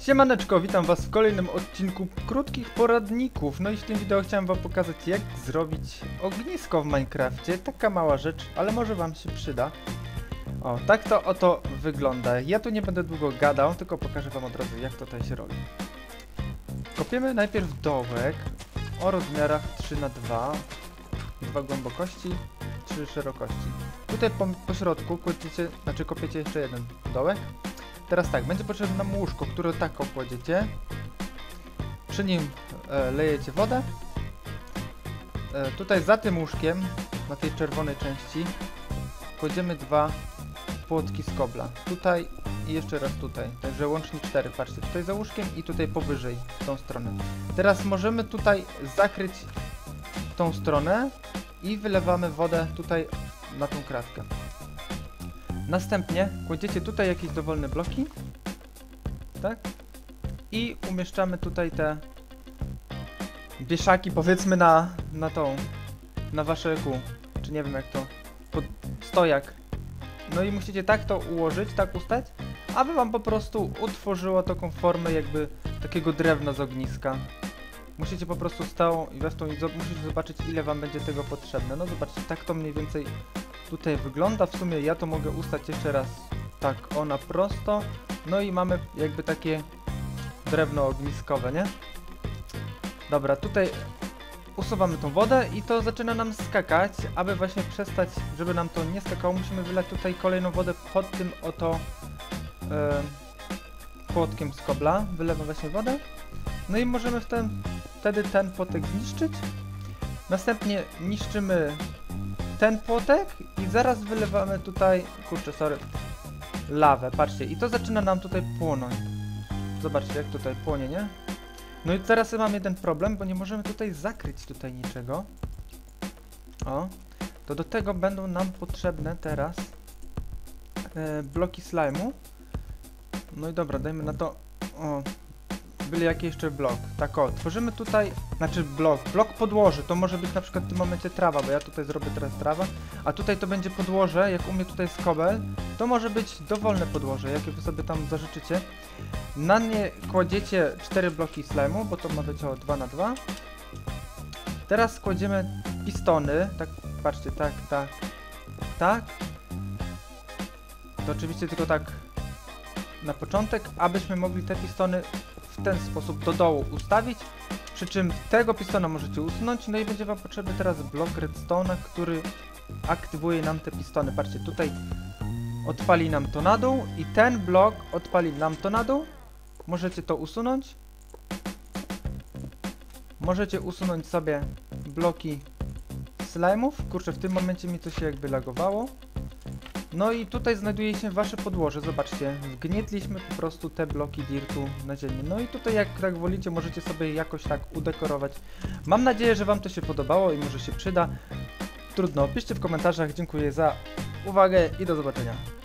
Siemaneczko, witam was w kolejnym odcinku krótkich poradników. No i w tym wideo chciałem wam pokazać jak zrobić ognisko w Minecrafcie. Taka mała rzecz, ale może wam się przyda. O, tak to oto wygląda. Ja tu nie będę długo gadał, tylko pokażę wam od razu jak to tutaj się robi. Kopiemy najpierw dołek o rozmiarach 3 na 2 2 głębokości, 3 szerokości. Tutaj po, po środku kładziecie, znaczy kopiecie jeszcze jeden dołek. Teraz tak, będzie potrzebne nam łóżko, które tak kładziecie. Przy nim e, lejecie wodę. E, tutaj za tym łóżkiem, na tej czerwonej części, kładziemy dwa płotki z kobla. Tutaj i jeszcze raz tutaj. Także łącznie cztery. Patrzcie, tutaj za łóżkiem i tutaj powyżej, w tą stronę. Teraz możemy tutaj zakryć tą stronę i wylewamy wodę tutaj na tą kratkę. Następnie kładziecie tutaj jakieś dowolne bloki, tak? I umieszczamy tutaj te wieszaki, powiedzmy na, na tą, na wasze kół, czy nie wiem jak to, pod stojak. No i musicie tak to ułożyć, tak ustać, aby wam po prostu utworzyło taką formę jakby takiego drewna z ogniska. Musicie po prostu stałą i we w tą i musicie zobaczyć ile wam będzie tego potrzebne. No zobaczcie, tak to mniej więcej tutaj wygląda. W sumie ja to mogę ustać jeszcze raz tak ona prosto. No i mamy jakby takie drewno ogniskowe, nie? Dobra, tutaj usuwamy tą wodę i to zaczyna nam skakać. Aby właśnie przestać, żeby nam to nie skakało, musimy wylać tutaj kolejną wodę pod tym oto e, płotkiem z kobla. Wylewam właśnie wodę. No i możemy wtedy ten płotek zniszczyć. Następnie niszczymy ten płotek i zaraz wylewamy tutaj, kurczę, sorry, lawę, patrzcie, i to zaczyna nam tutaj płonąć. Zobaczcie, jak tutaj płonie, nie? No i teraz mam jeden problem, bo nie możemy tutaj zakryć tutaj niczego. O, to do tego będą nam potrzebne teraz e, bloki slime'u. No i dobra, dajmy na to, o, byli jaki jeszcze blok. Tak o, tworzymy tutaj, znaczy blok, blok podłoży, to może być na przykład w tym momencie trawa, bo ja tutaj zrobię teraz trawę, a tutaj to będzie podłoże, jak u mnie tutaj jest kobel, to może być dowolne podłoże, jakie wy sobie tam zażyczycie. Na nie kładziecie 4 bloki slime'u, bo to ma być o 2 na 2 Teraz kładziemy pistony, tak, patrzcie, tak, tak, tak. To oczywiście tylko tak na początek, abyśmy mogli te pistony w ten sposób do dołu ustawić. Przy czym tego pistona możecie usunąć, no i będzie wam potrzebny teraz blok redstone'a, który aktywuje nam te pistony. Patrzcie, tutaj odpali nam to na dół i ten blok odpali nam to na dół. Możecie to usunąć. Możecie usunąć sobie bloki slime'ów. Kurczę, w tym momencie mi to się jakby lagowało. No i tutaj znajduje się wasze podłoże, zobaczcie, wgnietliśmy po prostu te bloki dirtu na ziemię. No i tutaj jak tak wolicie, możecie sobie jakoś tak udekorować. Mam nadzieję, że wam to się podobało i może się przyda. Trudno, piszcie w komentarzach, dziękuję za uwagę i do zobaczenia.